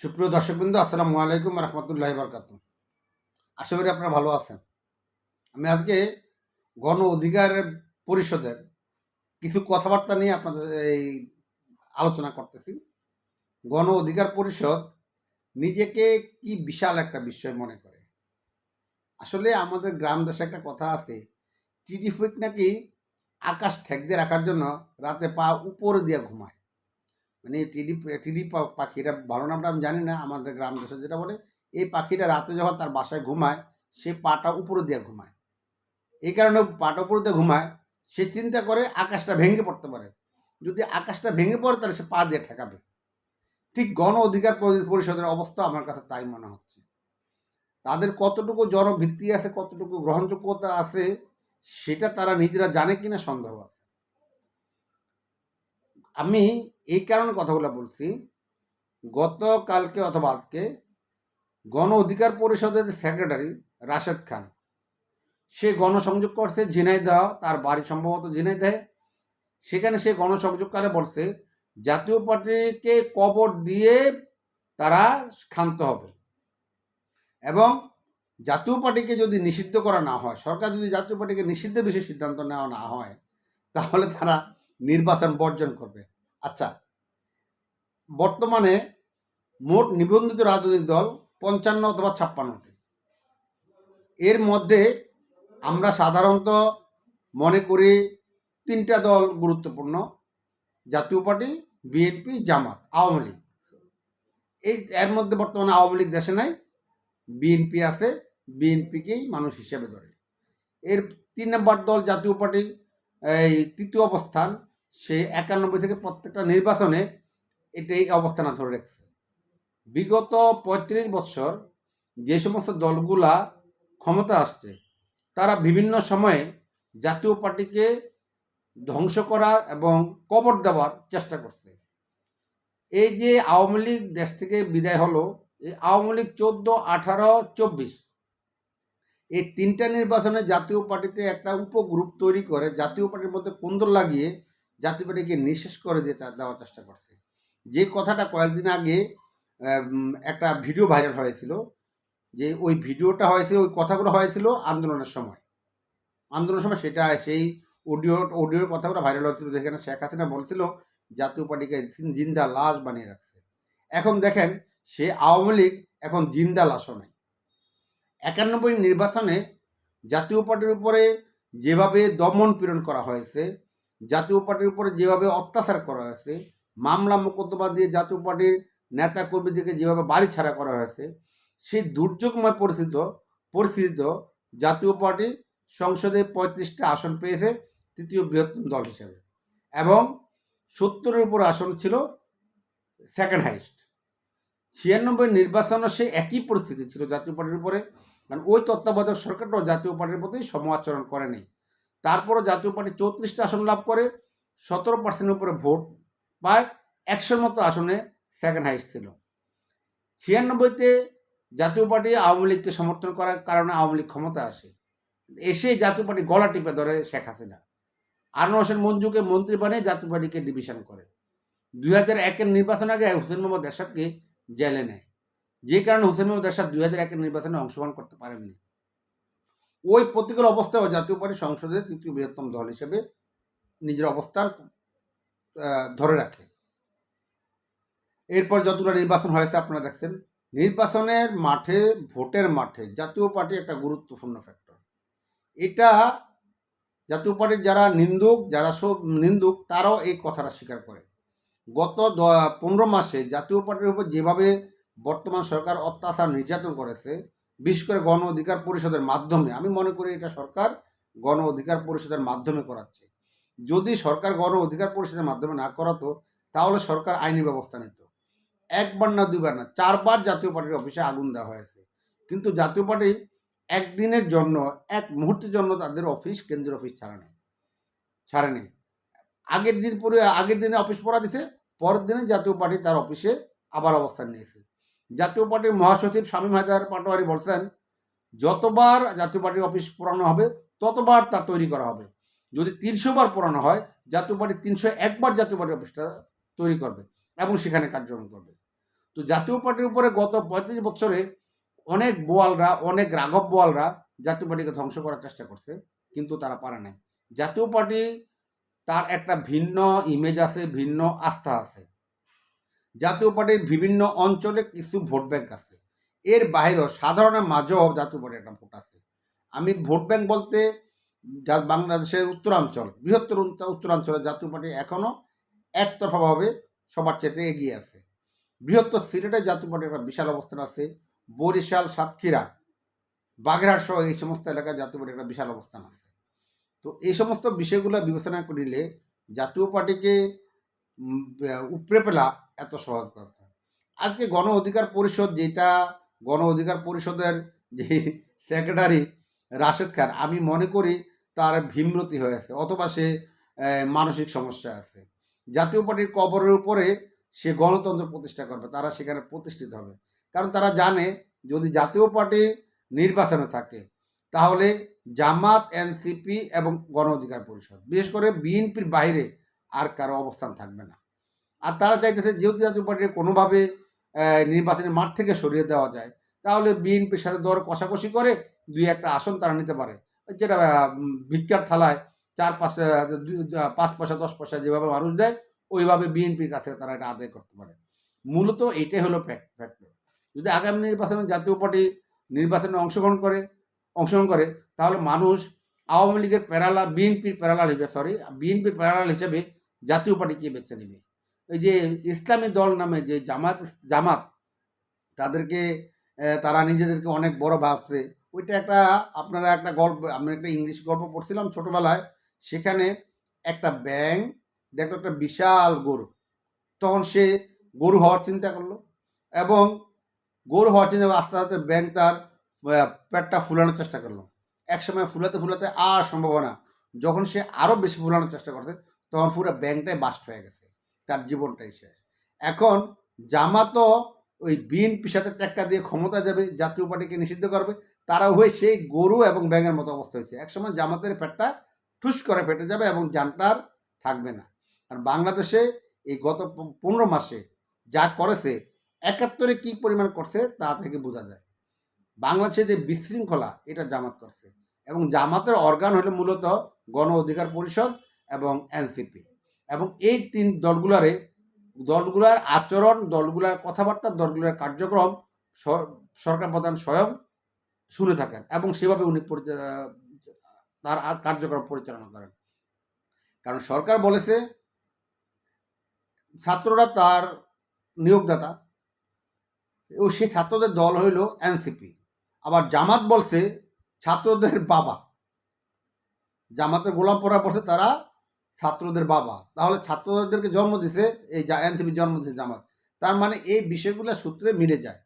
সুপ্রিয় দর্শকবৃন্দ, আসসালামু আলাইকুম রহমতুল্লাহ বরকাত আশা করি আপনারা ভালো আছেন। আমি আজকে গণ অধিকার পরিষদের কিছু কথাবার্তা নিয়ে আপনাদের এই আলোচনা করতেছি। গণ অধিকার পরিষদ নিজেকে কি বিশাল একটা বিষয় মনে করে? আসলে আমাদের গ্রাম দেশে একটা কথা আছে টিডি ফুইক নাকি আকাশ ঠেক দিয়ে রাখার জন্য রাতে পা উপরে দিয়ে ঘুমায়। মানে টিডি টিডি পাখিটা ভালো নামটা আমি জানি না, আমাদের গ্রাম দেশে যেটা বলে, এই পাখিটা রাতে যখন তার বাসায় ঘুমায়, সে পাটা উপরে দিয়ে ঘুমায়। এই কারণে পাটা উপরে দিয়ে ঘুমায়, সে চিন্তা করে আকাশটা ভেঙে পড়তে পারে। যদি আকাশটা ভেঙে পড়ে, তাহলে সে পা দিয়ে ঠেকাবে। ঠিক গণ অধিকার পরিষদের অবস্থা আমার কাছে তাই মনে হচ্ছে। তাদের কতটুকু জনভিত্তি আছে, কতটুকু গ্রহণযোগ্যতা আছে, সেটা তারা নিজেরা জানে কিনা সন্দেহ আছে। আমি এই কারণে কথাগুলো বলছি। গতকালকে অথবা আজকে গণ অধিকার পরিষদের সেক্রেটারি রাশেদ খান, সে গণসংযোগ করছে ঝিনাইদহ তার বাড়ি সম্ভবত ঝিনাইদহে সেখানে সে গণসংযোগকালে বলছে, জাতীয় পার্টিকে কবর দিয়ে তারা ক্ষান্ত হবে এবং জাতীয় পার্টিকে যদি নিষিদ্ধ করা না হয়, সরকার যদি জাতীয় পার্টিকে নিষিদ্ধের বিষয়ে সিদ্ধান্ত নেওয়া না হয়, তাহলে তারা নির্বাচন বর্জন করবে। আচ্ছা। বর্তমানে মোট নিবন্ধিত রাজনৈতিক দল পঞ্চান্ন অথবা ছাপ্পান্নটি। এর মধ্যে আমরা সাধারণত মনে করি তিনটা দল গুরুত্বপূর্ণ, জাতীয় পার্টি, বিএনপি, জামাত, আওয়ামী লীগ। এই এর মধ্যে বর্তমানে আওয়ামী লীগ দেশে নাই, বিএনপি আছে, বিএনপিকেই মানুষ হিসেবে ধরে। এর তিন নম্বর দল জাতীয় পার্টি, এই তৃতীয় অবস্থান সে একানব্বই থেকে প্রত্যেকটা নির্বাচনে এটা এই অবস্থান ধরে রেখেছে। বিগত পঁয়ত্রিশ বছর যে সমস্ত দলগুলা ক্ষমতা আসছে, তারা বিভিন্ন সময়ে জাতীয় পার্টিকে ধ্বংস করার এবং কবর দেওয়ার চেষ্টা করছে। এই যে আওয়ামী লীগ দেশ থেকে বিদায় হলো, এই আওয়ামী লীগ চোদ্দ, আঠারো, চব্বিশ, এই তিনটা নির্বাচনে জাতীয় পার্টিতে একটা উপগ্রুপ তৈরি করে, জাতীয় পার্টির মধ্যে কুন্দর লাগিয়ে জাতীয় পার্টিকে নিঃশেষ করে দিয়ে দেওয়ার চেষ্টা করছে। যে কথাটা কয়েকদিন আগে একটা ভিডিও ভাইরাল হয়েছিল, যে ওই ভিডিওটা হয়েছিল ওই কথাগুলো হয়েছিল আন্দোলনের সময়। আন্দোলনের সময় সেটা, সেই অডিও, অডিওর কথাগুলো ভাইরাল হয়েছিল যেখানে শেখ হাসিনা বলছিল, জাতীয় পার্টিকে জিন- জিন্দা লাশ বানিয়ে রাখছে। এখন দেখেন, সে আওয়ামী লীগ এখন জিন্দা লাশও নেই। একানব্বই নির্বাচনে জাতীয় পার্টির উপরে যেভাবে দমন পীড়ন করা হয়েছে জাতীয় পার্টির উপরে যেভাবে অত্যাচার করা হয়েছে, মামলা মোকদ্দমা দিয়ে জাতীয় পার্টির নেতা কর্মীদেরকে যেভাবে বাড়ি ছাড়া করা হয়েছে, সেই দুর্যোগময় পরিস্থিতি, পরিস্থিতিতে জাতীয় পার্টি সংসদে পঁয়ত্রিশটা আসন পেয়েছে তৃতীয় বৃহত্তম দল হিসেবে এবং সত্তরের উপর আসন ছিল সেকেন্ড হাইস্ট ছিয়ানব্বই নির্বাচনও সে একই পরিস্থিতি ছিল জাতীয় পার্টির উপরে, কারণ ওই তত্ত্বাবধায়ক সরকারটাও জাতীয় পার্টির প্রতি সম আচরণ করেনি। তারপরও জাতীয় পার্টি চৌত্রিশটা আসন লাভ করে, সতেরো পার্সেন্টের উপরে ভোট পায়, একশোর মতো আসনে সেকেন্ড হাইস্ট ছিল। ছিয়ানব্বইতে জাতীয় পার্টি আওয়ামী লীগকে সমর্থন করার কারণে আওয়ামী লীগ ক্ষমতা আসে। এসে জাতীয় পার্টি গলা টিপে ধরে শেখ হাসিনা। আনোয়ার হোসেন মঞ্জুকে মন্ত্রী বানিয়ে জাতীয় পার্টিকে ডিভিশন করে। দুই হাজার একের নির্বাচন আগে হুসেন মোহাম্মদ এরশাদকে জেলে নেয়। যে কারণে হুসেন মোহাম্মদ এরশাদ দুই হাজার একের নির্বাচনে অংশগ্রহণ করতে পারেননি। ওই প্রতিকূল অবস্থায় জাতীয় পার্টি সংসদে তৃতীয় বৃহত্তম দল হিসেবে নিজের অবস্থান ধরে রাখে। এরপর যতগুলো নির্বাচন হয়েছে আপনারা দেখছেন, নির্বাচনের মাঠে, ভোটের মাঠে জাতীয় পার্টি একটা গুরুত্বপূর্ণ ফ্যাক্টর এটা জাতীয় পার্টির যারা নিন্দুক, যারা সব নিন্দুক, তারাও এই কথাটা স্বীকার করে। গত পনেরো মাসে জাতীয় পার্টির উপর যেভাবে বর্তমান সরকার অত্যাচার নির্যাতন করেছে বিশেষ করে গণ অধিকার পরিষদের মাধ্যমে, আমি মনে করি এটা সরকার গণ অধিকার পরিষদের মাধ্যমে করাচ্ছে। যদি সরকার গণ অধিকার পরিষদের মাধ্যমে না করাতো, তাহলে সরকার আইনি ব্যবস্থা নিত। একবার না দুইবার না, চারবার জাতীয় পার্টির অফিসে আগুন দেওয়া হয়েছে। কিন্তু জাতীয় পার্টি একদিনের জন্য, এক মুহূর্তের জন্য তাদের অফিস কেন্দ্রীয় অফিস ছাড়া নেই। ছাড়ে নেই। আগের দিন পরে, আগের দিনে অফিস পড়া দিছে, পরের দিনে জাতীয় পার্টি তার অফিসে আবার অবস্থান নিয়েছে। জাতীয় পার্টির মহাসচিব শামীম হাজার পাটোয়ারি বলছেন, যতবার জাতীয় পার্টির অফিস পুরানো হবে, ততবার তা তৈরি করা হবে। যদি তিনশো বার পুরানো হয়, জাতীয় পার্টি তিনশো একবার জাতীয় পার্টি অফিসটা তৈরি করবে এবং সেখানে কার্যক্রম করবে। তো জাতীয় পার্টির উপরে গত পঁয়ত্রিশ বছরে অনেক বোয়ালরা, অনেক রাঘব বোয়ালরা জাতীয় পার্টিকে ধ্বংস করার চেষ্টা করছে, কিন্তু তারা পারে নাই। জাতীয় পার্টি তার একটা ভিন্ন ইমেজ আছে, ভিন্ন আস্থা আছে। জাতীয় পার্টির বিভিন্ন অঞ্চলে কিছু ভোট ব্যাংক আছে। এর বাইরেও সাধারণের মাঝেও জাতীয় পার্টির একটা ভোট আছে। আমি ভোট ব্যাংক বলতে যা বাংলাদেশের উত্তরাঞ্চল, বৃহত্তর উত্তর- উত্তরাঞ্চলে জাতীয় পার্টি এখনও একতরফাভাবে সবার চেয়ে এগিয়ে আছে। বৃহত্তর সিলেটে জাতীয় পার্টির একটা বিশাল অবস্থান আছে, বরিশাল, সাতক্ষীরা, বাগেরহাট সহ এই সমস্ত এলাকায় জাতীয় পার্টির একটা বিশাল অবস্থান আছে। তো এই সমস্ত বিষয়গুলো বিবেচনা করিলে জাতীয় পার্টিকে উপরে পেলা এত সহজ কথা। আজকে গণ অধিকার পরিষদ যেটা, গণ অধিকার পরিষদের যে সেক্রেটারি রাশেদ খান, আমি মনে করি তার ভীমরতি হয়েছে অথবা সে মানসিক সমস্যা আছে। জাতীয় পার্টির কবরের উপরে সে গণতন্ত্র প্রতিষ্ঠা করবে, তারা সেখানে প্রতিষ্ঠিত হবে। কারণ তারা জানে যদি জাতীয় পার্টি নির্বাচনে থাকে, তাহলে জামাত, এনসিপি এবং গণ অধিকার পরিষদ, বিশেষ করে বিএনপির বাইরে আর কারও অবস্থান থাকবে না। আর তারা চাইতেছে যেহেতু জাতীয় পার্টিকে কোনোভাবে নির্বাচনের মাঠ থেকে সরিয়ে দেওয়া যায়, তাহলে বিএনপির সাথে দর কষাকষি করে দুই একটা আসন তারা নিতে পারে। যেটা ভিক্ষার থালায় চার পাঁচ পাঁচ পয়সা, দশ পয়সা যেভাবে মানুষ দেয়, ওইভাবে বিএনপির কাছে তারা এটা আদায় করতে পারে। মূলত এটাই হলো ফ্যাক্টর যদি আগামী নির্বাচনে জাতীয় পার্টি নির্বাচনে অংশগ্রহণ করে অংশগ্রহণ করে, তাহলে মানুষ আওয়ামী লীগের প্যারালা বিএনপির প্যারালাল হিসেবে, সরি, বিএনপির প্যারালাল হিসেবে জাতীয় পার্টিকে বেছে নেবে। ওই যে ইসলামী দল নামে যে জামাত জামাত, তাদেরকে তারা নিজেদেরকে অনেক বড় ভাবছে। ওইটা একটা, আপনারা একটা গল্প আমি একটা ইংলিশ গল্প পড়ছিলাম ছোটোবেলায়। সেখানে একটা ব্যাং দেখল একটা বিশাল গরু। তখন সে গরু হওয়ার চিন্তা করল এবং গরু হওয়ার চিন্তা আস্তে আস্তে ব্যাং তার পেটটা ফুলানোর চেষ্টা করল। এক সময় ফুলাতে ফুলাতে আর সম্ভব হয় না যখন সে আরও বেশি ফুলানোর চেষ্টা করছে তখন পুরো ব্যাংকটাই বাস্ট হয়ে গেছে। তার জীবনটাই শেষ। এখন জামাতও ওই বিএনপির সাথে টেক্কা দিয়ে ক্ষমতা যাবে, জাতীয় পার্টিকে নিষিদ্ধ করবে তারা হয়ে সেই গরু এবং ব্যাঙের মতো অবস্থা হয়েছে। একসময় জামাতের পেটটা ঠুস করে ফেটে যাবে এবং জানটার থাকবে না। আর বাংলাদেশে এই গত পনেরো মাসে যা করেছে, একাত্তরে কি পরিমাণ করছে তা থেকে বোঝা যায়। বাংলাদেশে যে বিশৃঙ্খলা, এটা জামাত করছে। এবং জামাতের অর্গান হলো মূলত গণ অধিকার পরিষদ এবং এনসিপি। এবং এই তিন দলগুলারে, দলগুলার আচরণ, দলগুলার কথাবার্তা, দলগুলার কার্যক্রম সরকার প্রধান স্বয়ং শুনে থাকেন এবং সেভাবে উনি তার কার্যক্রম পরিচালনা করেন। কারণ সরকার বলেছে, ছাত্ররা তার নিয়োগদাতা ও সেই ছাত্রদের দল হইল এনসিপি। আবার জামাত বলছে, ছাত্রদের বাবা। জামাতের গোলাম পড়া বলছে তারা ছাত্রদের বাবা। তাহলে ছাত্রদেরকে জন্ম দিছে, এই এনসিপি জন্ম দিছে জামাত। তার মানে এই বিষয়গুলো সূত্রে মিলে যায়।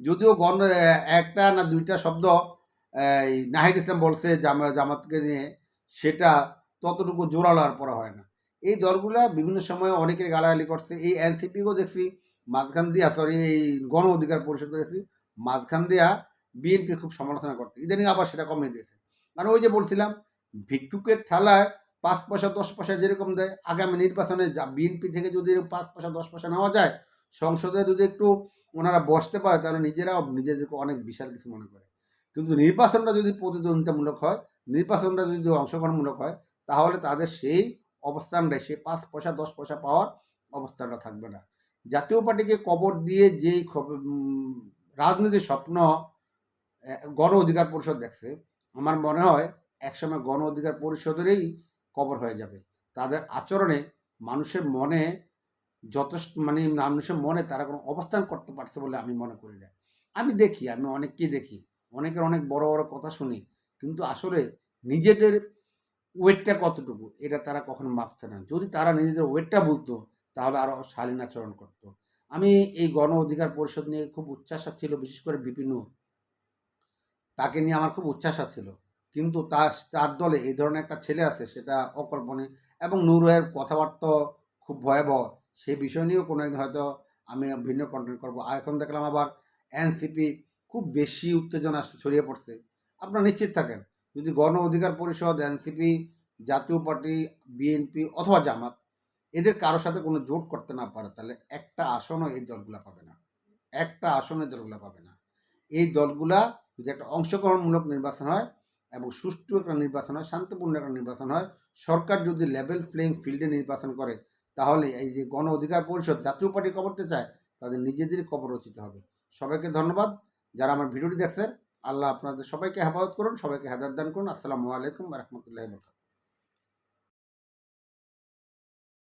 যদিও গণ একটা না দুইটা শব্দ এই নাহিদ ইসলাম বলছে জামা জামাতকে নিয়ে, সেটা ততটুকু জোরালো আর পড়া হয় না। এই দলগুলা বিভিন্ন সময়ে অনেকের গালাগালি করছে। এই এনসিপিকেও দেখছি, মাঝখান দিয়া সরি এই গণ অধিকার পরিষদ দেখছি, মাঝখান দিয়া বিএনপি খুব সমালোচনা করতে ইদানিং আবার সেটা কমিয়ে দিয়েছে। মানে ওই যে বলছিলাম, ভিক্ষুকের থালায় পাঁচ পয়সা, দশ পয়সা যেরকম দেয়, আগামী নির্বাচনে যা বিএনপি থেকে যদি পাঁচ পয়সা, দশ পয়সা নেওয়া যায়, সংসদে যদি একটু ওনারা বসতে পারে, তাহলে নিজেরাও নিজেদেরকে অনেক বিশাল কিছু মনে করে। কিন্তু নির্বাচনটা যদি প্রতিদ্বন্দ্বিতামূলক হয়, নির্বাচনটা যদি অংশগ্রহণমূলক হয়, তাহলে তাদের সেই অবস্থানটাই, সেই পাঁচ পয়সা, দশ পয়সা পাওয়ার অবস্থানটা থাকবে না। জাতীয় পার্টিকে কবর দিয়ে যেই রাজনীতির স্বপ্ন গণ অধিকার পরিষদ দেখছে, আমার মনে হয় একসময় গণ অধিকার পরিষদেরই কবর হয়ে যাবে। তাদের আচরণে মানুষের মনে যথেষ্ট মানে মানুষের মনে তারা কোনো অবস্থান করতে পারছে বলে আমি মনে করি না। আমি দেখি, আমি অনেককেই দেখি। অনেকের অনেক বড় বড় কথা শুনি। কিন্তু আসলে নিজেদের ওয়েটটা কতটুকু, এটা তারা কখনো মাপছে না। যদি তারা নিজেদের ওয়েটটা বুঝতো, তাহলে আরও শালীন আচরণ করতো। আমি এই গণ অধিকার পরিষদ নিয়ে খুব উচ্ছ্বাসা ছিল, বিশেষ করে বিপিন। তাকে নিয়ে আমার খুব উচ্ছ্বাসা ছিল। কিন্তু তার তার দলে এই ধরনের একটা ছেলে আছে, সেটা অকল্পনীয়। এবং নুরের কথাবার্তা খুব ভয়াবহ। সেই বিষয় নিয়েও কোনো একদিন হয়তো আমি ভিন্ন কন্টেন্ট করব। আর এখন দেখলাম আবার এনসিপি খুব বেশি উত্তেজনা ছড়িয়ে পড়ছে। আপনারা নিশ্চিত থাকেন, যদি গণ অধিকার পরিষদ এনসিপি জাতীয় পার্টি বিএনপি অথবা জামাত এদের কারোর সাথে কোনো জোট করতে না পারে, তাহলে একটা আসনও এই দলগুলো পাবে না। একটা আসনে দলগুলা পাবে না। এই দলগুলা যদি একটা অংশগ্রহণমূলক নির্বাচন হয় এবং সুষ্ঠু একটা নির্বাচন হয়, শান্তিপূর্ণ একটা নির্বাচন হয়। সরকার যদি লেভেল প্লেইং ফিল্ডে নির্বাচন করে, তাহলে এই যে গণ অধিকার পরিষদ জাতীয় পার্টি কবরতে চায়, তাদের নিজেদেরই কবর রচিত হবে। সবাইকে ধন্যবাদ। যারা আমার ভিডিওটি দেখছেন, আল্লাহ আপনাদের সবাইকে হেফাজত করুন, সবাইকে হেদার দান করুন। আসসালামু আলাইকুম রহমতুল্লাহ